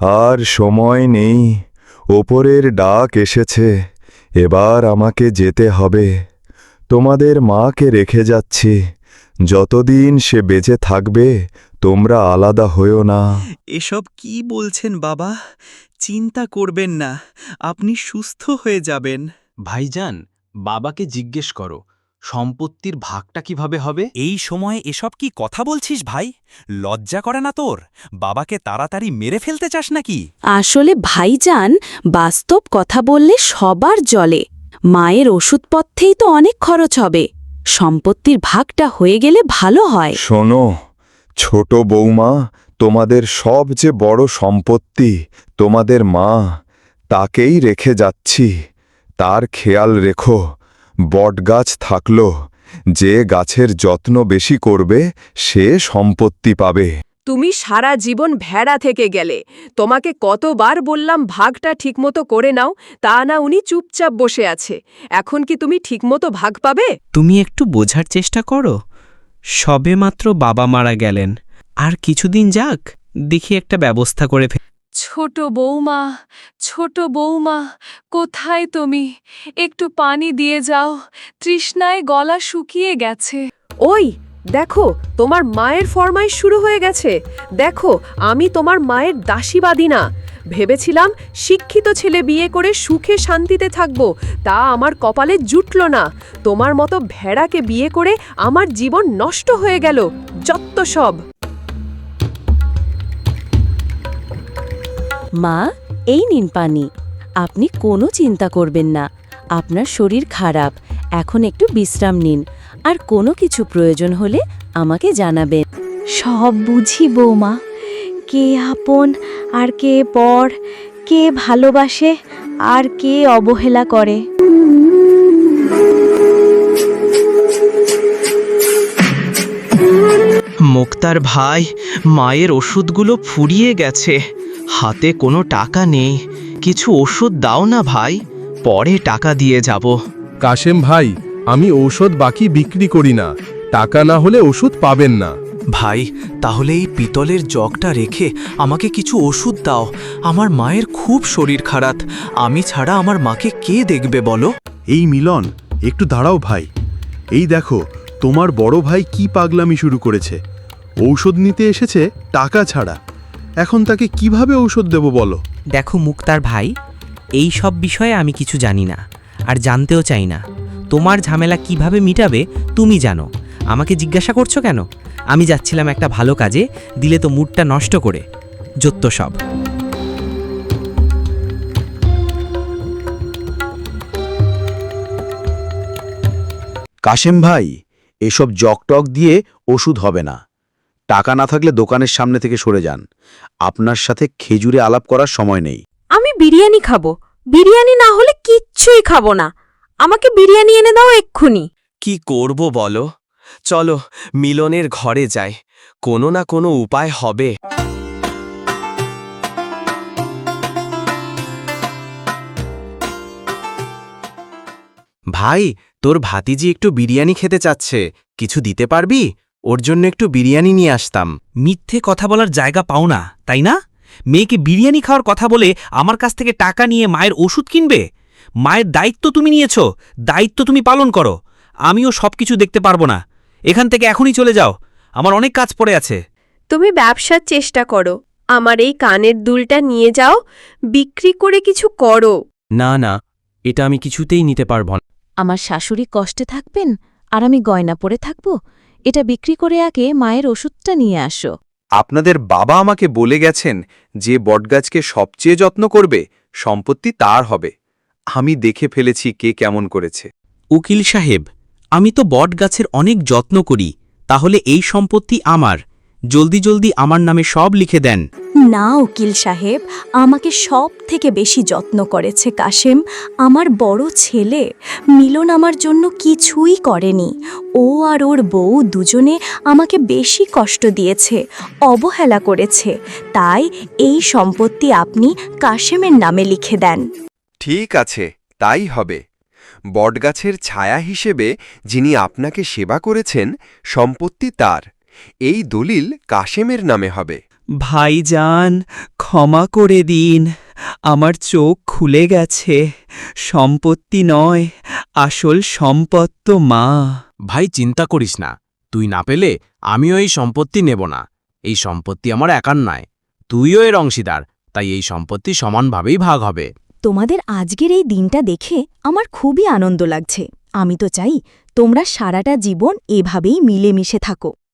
আর সময় নেই। ওপরের ডাক এসেছে। এবার আমাকে যেতে হবে। তোমাদের মাকে রেখে যাচ্ছি। যতদিন সে বেঁচে থাকবে তোমরা আলাদা হয়েও না। এসব কি বলছেন বাবা? চিন্তা করবেন না। আপনি সুস্থ হয়ে যাবেন। ভাইজান বাবাকে জিজ্ঞেস করো। সম্পত্তির ভাগটা কীভাবে হবে? এই সময়ে এসব কি কথা বলছিস ভাই? লজ্জা করে না তোর? বাবাকে তাড়াতাড়ি মেরে ফেলতে চাস নাকি? আসলে ভাইজান বাস্তব কথা বললে সবার জলে। মায়ের ওষুধপথ্যেই তো অনেক খরচ হবে। সম্পত্তির ভাগটা হয়ে গেলে ভালো হয়। শোনো ছোট বৌমা তোমাদের সবচেয়ে বড় সম্পত্তি তোমাদের মা। তাকেই রেখে যাচ্ছি। তার খেয়াল রেখো। বটগাছ থাকল যে গাছের যত্ন বেশি করবে সে সম্পত্তি পাবে। তুমি সারা জীবন ভেড়া থেকে গেলে তোমাকে কতবার বললাম ভাগটা ঠিকমতো করে নাও তা না উনি চুপচাপ বসে আছে। এখন কি তুমি ঠিকমতো ভাগ পাবে? তুমি একটু বোঝার চেষ্টা করো। সবেমাত্র বাবা মারা গেলেন। আর কিছুদিন যাক দেখি একটা ব্যবস্থা করে ফে ছোট বৌমা ছোট বৌমা, কোথায় তুমি? একটু পানি দিয়ে যাও, তৃষ্ণায় গলা শুকিয়ে গেছে। ওই, দেখো, তোমার মায়ের ফরমাইশ শুরু হয়ে গেছে। দেখো, আমি তোমার মায়ের দাসীবাদী না। ভেবেছিলাম শিক্ষিত ছেলে বিয়ে করে সুখে শান্তিতে থাকব, তা আমার কপালে জুটল না। তোমার মতো ভেড়াকে বিয়ে করে আমার জীবন নষ্ট হয়ে গেল, যত্ত সব। মা এই নিন পানি। আপনি কোনো চিন্তা করবেন না। আপনার শরীর খারাপ। এখন একটু বিশ্রাম নিন। আর কোনো কিছু প্রয়োজন হলে আমাকে জানাবেন। সব বুঝি বৌমা। কে আপন আর কে পর কে ভালোবাসে আর কে অবহেলা করে। মুক্তার ভাই মায়ের ওষুধগুলো ফুরিয়ে গেছে। হাতে কোনো টাকা নেই। কিছু ওষুধ দাও না ভাই পরে টাকা দিয়ে যাব। কাশেম ভাই আমি ঔষধ বাকি বিক্রি করি না। টাকা না হলে ওষুধ পাবেন না। ভাই তাহলে এই পিতলের জগটা রেখে আমাকে কিছু ওষুধ দাও। আমার মায়ের খুব শরীর খারাপ। আমি ছাড়া আমার মাকে কে দেখবে বলো? এই মিলন একটু দাঁড়াও ভাই। এই দেখো তোমার বড় ভাই কি পাগলামি শুরু করেছে। ঔষধ নিতে এসেছে টাকা ছাড়া। এখন তাকে কীভাবে ঔষধ দেব বলো? দেখো মুক্তার ভাই এই সব বিষয়ে আমি কিছু জানি না আর জানতেও চাই না। তোমার ঝামেলা কীভাবে মিটাবে তুমি জানো। আমাকে জিজ্ঞাসা করছ কেন? আমি যাচ্ছিলাম একটা ভালো কাজে দিলে তো মুডটা নষ্ট করে। যত্ত সব। কাশেম ভাই এসব জকটক দিয়ে ওষুধ হবে না। টাকা না থাকলে দোকানের সামনে থেকে সরে যান। আপনার সাথে খেজুরে আলাপ করার সময় নেই। আমি বিরিয়ানি খাব। বিরিয়ানি না হলে কিচ্ছুই খাব না। আমাকে বিরিয়ানি এনে দাও এক্ষুনি। কি করব বলো? চলো মিলনের ঘরে যাই। কোনো না কোনো উপায় হবে। ভাই তোর ভাতিজি একটু বিরিয়ানি খেতে চাচ্ছে। কিছু দিতে পারবি? ওর জন্য একটু বিরিয়ানি নিয়ে আসতাম। মিথ্যে কথা বলার জায়গা পাও না তাই না? মেয়েকে বিরিয়ানি খাওয়ার কথা বলে আমার কাছ থেকে টাকা নিয়ে মায়ের ওষুধ কিনবে? মায়ের দায়িত্ব তুমি নিয়েছ দায়িত্ব তুমি পালন করো। আমিও সব কিছু দেখতে পারব না। এখান থেকে এখনই চলে যাও। আমার অনেক কাজ পড়ে আছে। তুমি ব্যবসার চেষ্টা করো। আমার এই কানের দুলটা নিয়ে যাও বিক্রি করে কিছু করো। না না এটা আমি কিছুতেই নিতে পারব না। আমার শাশুড়ি কষ্টে থাকবেন আর আমি গয়না পরে থাকব? এটা বিক্রি করে আগে মায়ের ওষুধটা নিয়ে আসো। আপনাদের বাবা আমাকে বলে গেছেন যে বটগাছকে সবচেয়ে যত্ন করবে সম্পত্তি তার হবে। আমি দেখে ফেলেছি কে কেমন করেছে। উকিল সাহেব আমি তো বটগাছের অনেক যত্ন করি তাহলে এই সম্পত্তি আমার। জলদি জলদি আমার নামে সব লিখে দেন। না, উকিল সাহেব, আমাকে সব থেকে বেশি যত্ন করেছে কাশেম। আমার বড় ছেলে, মিলন আমার জন্য কিছুই করেনি। ও আর ওর বউ দুজনে আমাকে বেশি কষ্ট দিয়েছে, অবহেলা করেছে। তাই এই সম্পত্তি আপনি কাশেমের নামে লিখে দেন। ঠিক আছে, তাই হবে। বটগাছের ছায়া হিসেবে যিনি আপনাকে সেবা করেছেন, সম্পত্তি তার। এই দলিল কাশেমের নামে হবে। ভাইজান ক্ষমা করে দিন। আমার চোখ খুলে গেছে। সম্পত্তি নয় আসল সম্পদ তো মা। ভাই চিন্তা করিস না। তুই না পেলে আমিও এই সম্পত্তি নেব না। এই সম্পত্তি আমার একার নয় তুইও এর অংশীদার তাই এই সম্পত্তি সমানভাবেই ভাগ হবে। তোমাদের আজকের এই দিনটা দেখে আমার খুবই আনন্দ লাগছে। আমি তো চাই তোমরা সারাটা জীবন এভাবেই মিলেমিশে থাকো।